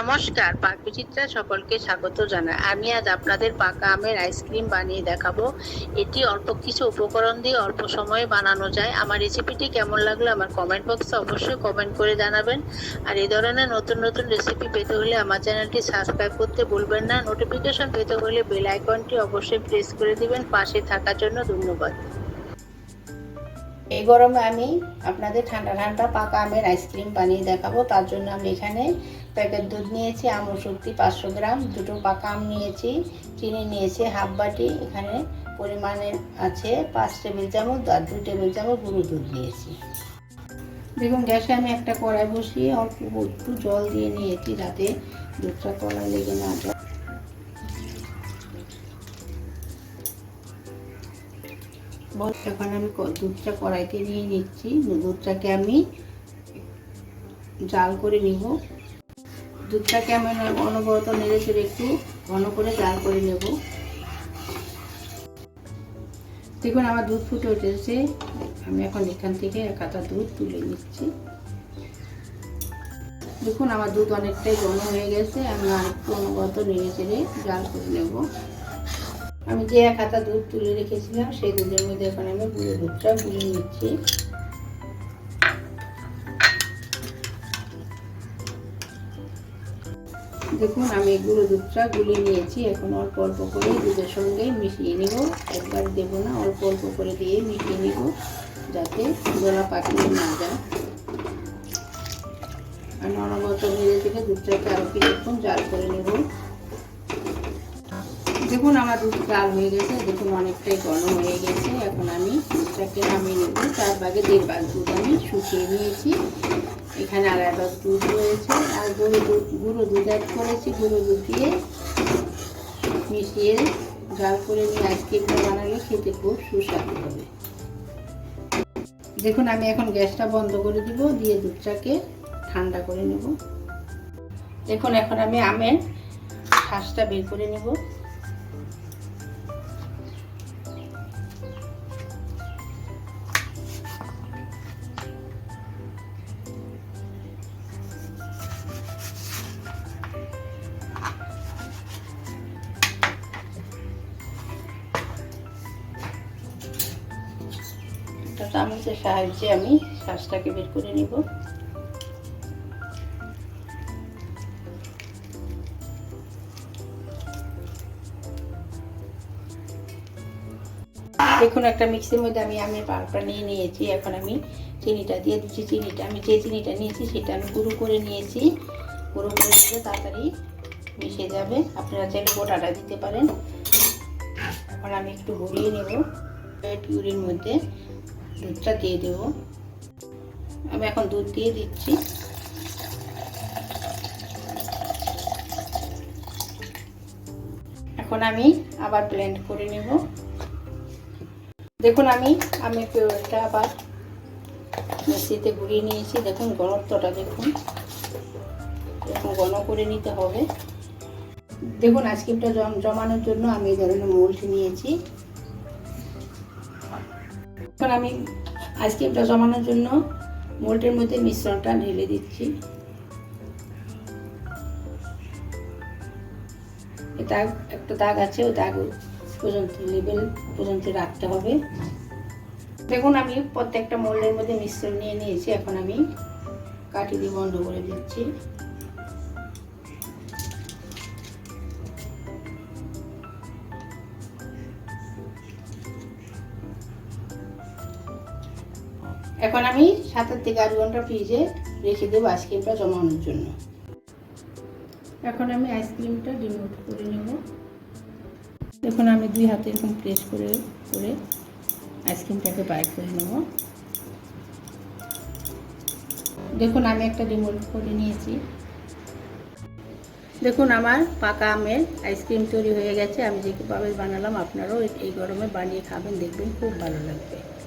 নমস্কার পাকবিচিত্রা সকলকে স্বাগত জানাই। আমি আজ আপনাদের পাকা আমের আইসক্রিম বানিয়ে দেখাবো। এটি অল্প কিছু উপকরণ দিয়ে অল্প সময়ে বানানো যায়। আমার রেসিপিটি কেমন লাগল আমার কমেন্ট বক্সে অবশ্যই কমেন্ট করে জানাবেন। আর এই ধরনের নতুন নতুন রেসিপি পেতে হলে আমার চ্যানেলটি সাবস্ক্রাইব করতে ভুলবেন না। নোটিফিকেশন পেতে হলে বেল আইকনটি অবশ্যই প্রেস করে দিবেন। পাশে থাকার জন্য ধন্যবাদ। এই গরমে আমি আপনাদের ঠান্ডা ঠান্ডা পাকা আমের আইসক্রিম বানিয়ে দেখাবো। তার জন্য আমি এখানে প্যাকেট দুধ নিয়েছি আমুল শক্তি পাঁচশো গ্রাম, দুটো পাকা আম নিয়েছি, চিনি নিয়েছি, হাফ বাটি, এখানে পরিমাণে আছে পাঁচ টেবিল চামচ আর দুই টেবিল চামচ গুঁড়ো দুধ নিয়েছি। দেখুন, গ্যাসে আমি একটা কড়াই বসিয়ে অল্প একটু জল দিয়ে নিয়েছি যাতে দুধটা কড়াই লেগে না যায়। এখন আমি দুধটা কড়াইতে নিয়ে নিচ্ছি। দুধটাকে আমি জাল করে নিব। দুধটাকে আমি অনবরত নেড়ে চেড়ে একটু ঘন করে জাল করে নেব। দেখুন, আমার দুধ ফুটে উঠেছে। আমি এখন এখান থেকে এক কাতা দুধ তুলে নিচ্ছি। দেখুন, আমার দুধ অনেকটাই ঘন হয়ে গেছে। আমি আরেকটু অনবরত নেড়ে চেড়ে জাল করে নেব। আমি যে এক হাতা দুধ তুলে রেখেছিলাম, সেই দুধের মধ্যে এখন আমি গুঁড়ো দুধটা গুলে নিচ্ছি। দেখুন, আমি গুঁড়ো দুধটা গুলে নিয়েছি। এখন অল্প অল্প করে দুধের সঙ্গে মিশিয়ে নেব। একবার দেবো না, অল্প অল্প করে দিয়ে মিশিয়ে নেব, যাতে গলা পাকিয়ে না যায়। আর নরমত মেরে থেকে দুধটাকে আরও কিছুক্ষণ জাল করে নেব। দেখুন, আমার দুধ জাল হয়ে গেছে। দেখুন, অনেকটাই গরম হয়ে গেছে। এখন আমি দুধটাকে নামিয়ে নেব। চার ভাগে দেড় ভাগ দুধ আমি শুকিয়ে নিয়েছি। এখানে আড়াই ভাগ দুধ রয়েছে। আর গুঁড়ো দুধ গুঁড়ো দুধ অ্যাড করেছি। গুঁড়ো দুধ দিয়ে মিশিয়ে জাল করে নিয়ে আইসক্রিমটা বানালে খেতে খুব সুস্বাদু হবে। দেখুন, আমি এখন গ্যাসটা বন্ধ করে দিব, দিয়ে দুধটাকে ঠান্ডা করে নেব। দেখুন, এখন আমি আমের শ্বাসটা বের করে নেব। একটা চামচের সাহায্যে আমি শ্বাসটাকে বের করে নিব। দেখুন, একটা মিক্সির মধ্যে আমি আমের পাল্পটা নিয়ে নিয়েছি। এখন আমি চিনিটা দিয়ে দিচ্ছি। চিনিটা, আমি যে চিনিটা নিয়েছি সেটা আমি গুঁড়ো করে নিয়েছি। গুঁড়ো করে দিলে তাড়াতাড়ি মিশে যাবে। আপনারা চাইলে গোটাটা দিতে পারেন। এখন আমি একটু গড়িয়ে নেব। পিউরির মধ্যে দুধটা দিয়ে দেব। আমি এখন দুধ দিয়ে দিচ্ছি। এখন আমি আবার ব্লেন্ড করে নেব। দেখুন আমি আমি পিউরিটা আবার মিক্সিতে গুঁড়িয়ে নিয়েছি। দেখুন ঘনত্বটা দেখুন। এরকম ঘন করে নিতে হবে। দেখুন আইসক্রিমটা জমানোর জন্য আমি এই ধরনের মোল্ড নিয়েছি। এখন আমি আইসক্রিমটা জমানোর জন্য মোল্টের মধ্যে মিশ্রণটা ঢেলে দিচ্ছি। দাগ, একটা দাগ আছে, ওই দাগ পর্যন্ত লেবেল পর্যন্ত রাখতে হবে। দেখুন, আমি প্রত্যেকটা মোল্ডের মধ্যে মিশ্রণ নিয়ে নিয়েছি, এখন আমি কাঠি দিয়ে বন্ধ করে দিচ্ছি। এখন আমি সাতের থেকে আট ঘণ্টা ফ্রিজে রেখে দেবো আইসক্রিমটা জমানোর জন্য। এখন আমি আইসক্রিমটা রিমুভ করে নেব। দেখুন আমি দুই হাতে এরকম প্রেস করে করে আইসক্রিমটাকে বাইর করে নেব। দেখুন, আমি একটা রিমুভ করে নিয়েছি। দেখুন, আমার পাকা আমের আইসক্রিম তৈরি হয়ে গেছে। আমি যেভাবে বানালাম, আপনারাও এই গরমে বানিয়ে খাবেন, দেখবেন খুব ভালো লাগবে।